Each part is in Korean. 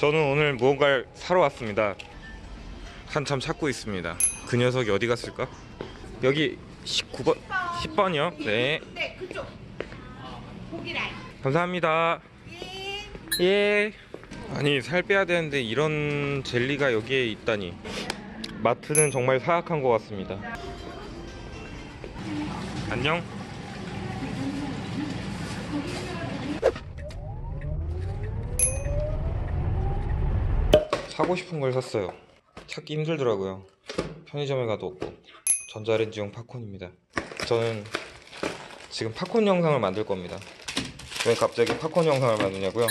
저는 오늘 무언가를 사러 왔습니다. 한참 찾고 있습니다. 그 녀석이 어디 갔을까? 여기 19번, 10번 이요? 네. 네, 그쪽. 고기 라인. 감사합니다. 예. 예. 아니 살 빼야 되는데 이런 젤리가 여기에 있다니. 마트는 정말 사악한 것 같습니다. 안녕. 사고 싶은 걸 샀어요. 찾기 힘들더라고요. 편의점에 가도 없고 전자레인지용 팝콘입니다. 저는 지금 팝콘 영상을 만들 겁니다. 왜 갑자기 팝콘 영상을 만드냐고요?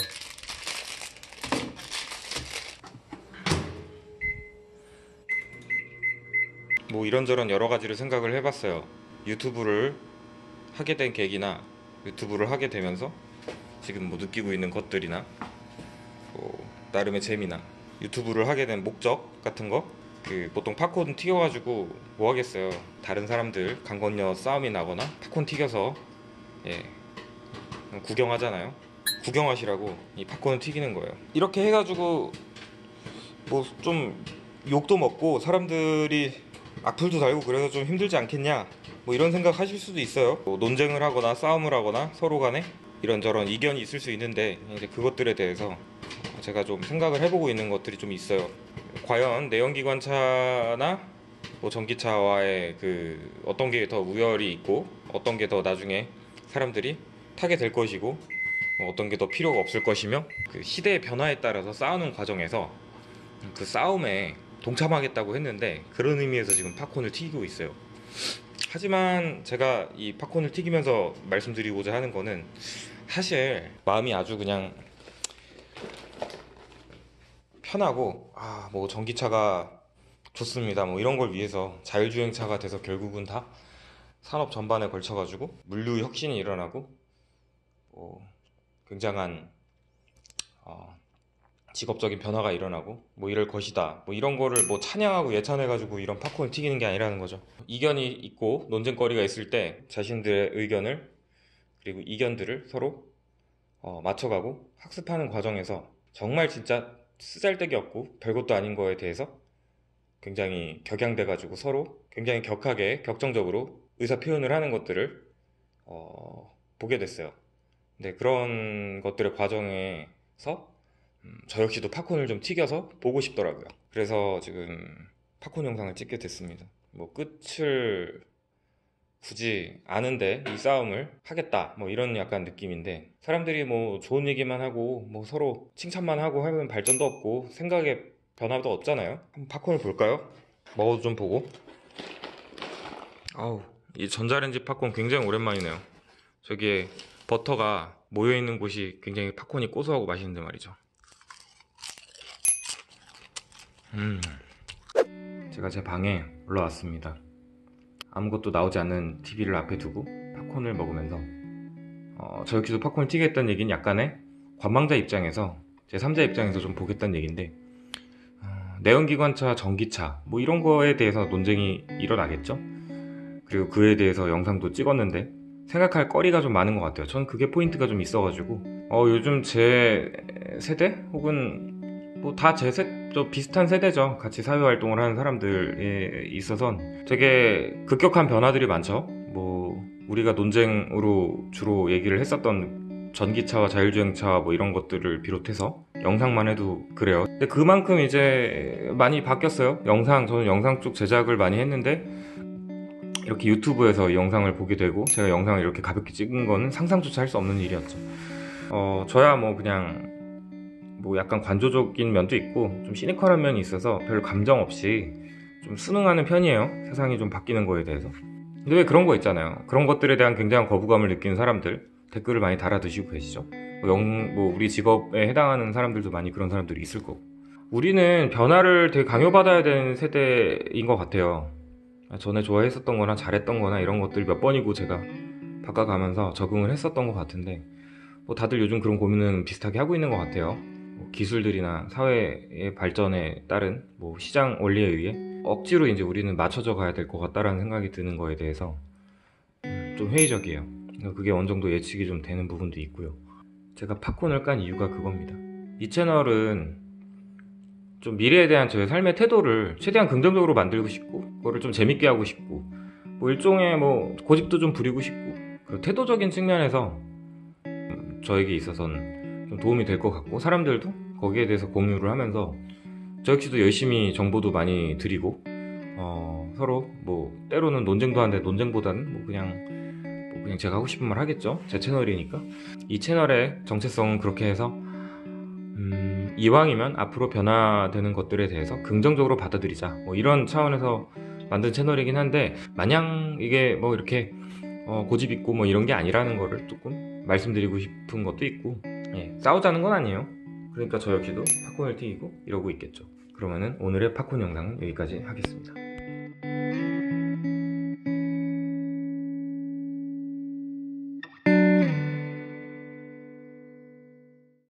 뭐 이런저런 여러 가지를 생각을 해봤어요. 유튜브를 하게 된 계기나 유튜브를 하게 되면서 지금 뭐 느끼고 있는 것들이나 뭐 나름의 재미나 유튜브를 하게 된 목적 같은 거. 그 보통 팝콘 튀겨가지고 뭐 하겠어요. 다른 사람들 강 건너 싸움이 나거나 팝콘 튀겨서 예 구경하잖아요. 구경하시라고 이 팝콘을 튀기는 거예요. 이렇게 해가지고 뭐 좀 욕도 먹고 사람들이 악플도 달고 그래서 좀 힘들지 않겠냐 뭐 이런 생각 하실 수도 있어요. 뭐 논쟁을 하거나 싸움을 하거나 서로 간에 이런저런 이견이 있을 수 있는데 이제 그것들에 대해서 제가 좀 생각을 해보고 있는 것들이 좀 있어요. 과연 내연기관차나 뭐 전기차와의 그 어떤 게 더 우열이 있고 어떤 게 더 나중에 사람들이 타게 될 것이고 뭐 어떤 게 더 필요가 없을 것이며 그 시대의 변화에 따라서 싸우는 과정에서 그 싸움에 동참하겠다고 했는데 그런 의미에서 지금 팝콘을 튀기고 있어요. 하지만 제가 이 팝콘을 튀기면서 말씀드리고자 하는 거는 사실 마음이 아주 그냥 편하고 아 뭐 전기차가 좋습니다. 뭐 이런 걸 위해서 자율주행차가 돼서 결국은 다 산업 전반에 걸쳐가지고 물류 혁신이 일어나고 뭐 굉장한 어, 직업적인 변화가 일어나고 뭐 이럴 것이다. 뭐 이런 거를 뭐 찬양하고 예찬해가지고 이런 팝콘을 튀기는 게 아니라는 거죠. 이견이 있고 논쟁거리가 있을 때 자신들의 의견을 그리고 이견들을 서로 어, 맞춰가고 학습하는 과정에서 정말 진짜 쓰잘데기 없고 별것도 아닌 거에 대해서 굉장히 격양돼 가지고 서로 굉장히 격하게 격정적으로 의사 표현을 하는 것들을 어, 보게 됐어요. 근데 그런 것들의 과정에서 음, 저 역시도 팝콘을 좀 튀겨서 보고 싶더라고요. 그래서 지금 팝콘 영상을 찍게 됐습니다. 뭐 끝을 굳이 아는데 이 싸움을 하겠다 뭐 이런 약간 느낌인데 사람들이 뭐 좋은 얘기만 하고 뭐 서로 칭찬만 하고 하면 발전도 없고 생각에 변화도 없잖아요. 한번 팝콘을 볼까요? 먹어도 좀 보고. 아우 이 전자레인지 팝콘 굉장히 오랜만이네요. 저기에 버터가 모여 있는 곳이 굉장히 팝콘이 고소하고 맛있는데 말이죠. 음. 제가 제 방에 올라왔습니다. 아무것도 나오지 않는 TV를 앞에 두고 팝콘을 먹으면서 어, 저 역시도 팝콘을 튀겠다는 얘기는 약간의 관망자 입장에서 제 3자 입장에서 좀 보겠다는 얘기인데 어, 내연기관차, 전기차 뭐 이런 거에 대해서 논쟁이 일어나겠죠. 그리고 그에 대해서 영상도 찍었는데 생각할 거리가 좀 많은 것 같아요. 저는 그게 포인트가 좀 있어가지고 어, 요즘 제 세대 혹은 뭐 다 제 세, 저 비슷한 세대죠. 같이 사회 활동을 하는 사람들에 있어선 되게 급격한 변화들이 많죠. 뭐 우리가 논쟁으로 주로 얘기를 했었던 전기차와 자율주행차 뭐 이런 것들을 비롯해서 영상만 해도 그래요. 근데 그만큼 이제 많이 바뀌었어요. 영상 저는 영상 쪽 제작을 많이 했는데 이렇게 유튜브에서 이 영상을 보게 되고 제가 영상을 이렇게 가볍게 찍은 거는 상상조차 할 수 없는 일이었죠. 어 저야 뭐 그냥 뭐 약간 관조적인 면도 있고 좀 시니컬한 면이 있어서 별 감정 없이 좀 순응하는 편이에요. 세상이 좀 바뀌는 거에 대해서. 근데 왜 그런 거 있잖아요. 그런 것들에 대한 굉장한 거부감을 느끼는 사람들 댓글을 많이 달아드시고 계시죠. 뭐 영, 뭐 우리 직업에 해당하는 사람들도 많이 그런 사람들이 있을 거고. 우리는 변화를 되게 강요받아야 되는 세대인 것 같아요. 전에 좋아했었던 거나 잘했던 거나 이런 것들 몇 번이고 제가 바꿔가면서 적응을 했었던 것 같은데 뭐 다들 요즘 그런 고민은 비슷하게 하고 있는 것 같아요. 뭐 기술들이나 사회의 발전에 따른 뭐 시장 원리에 의해 억지로 이제 우리는 맞춰져 가야 될 것 같다라는 생각이 드는 거에 대해서 음, 좀 회의적이에요. 그게 어느 정도 예측이 좀 되는 부분도 있고요. 제가 팝콘을 깐 이유가 그겁니다. 이 채널은 좀 미래에 대한 저의 삶의 태도를 최대한 긍정적으로 만들고 싶고 그거를 좀 재밌게 하고 싶고 뭐 일종의 뭐 고집도 좀 부리고 싶고 그리고 태도적인 측면에서 음, 저에게 있어서는 좀 도움이 될 것 같고 사람들도 거기에 대해서 공유를 하면서 저 역시도 열심히 정보도 많이 드리고 어, 서로 뭐 때로는 논쟁도 하는데 논쟁보다는 뭐 그냥 뭐 그냥 제가 하고 싶은 말 하겠죠. 제 채널이니까. 이 채널의 정체성은 그렇게 해서 음, 이왕이면 앞으로 변화되는 것들에 대해서 긍정적으로 받아들이자. 뭐 이런 차원에서 만든 채널이긴 한데 마냥 이게 뭐 이렇게 어, 고집 있고 뭐 이런 게 아니라는 거를 조금 말씀드리고 싶은 것도 있고 예, 싸우자는 건 아니에요. 그러니까 저 역시도 팝콘을 튀기고 이러고 있겠죠. 그러면은 오늘의 팝콘 영상은 여기까지 하겠습니다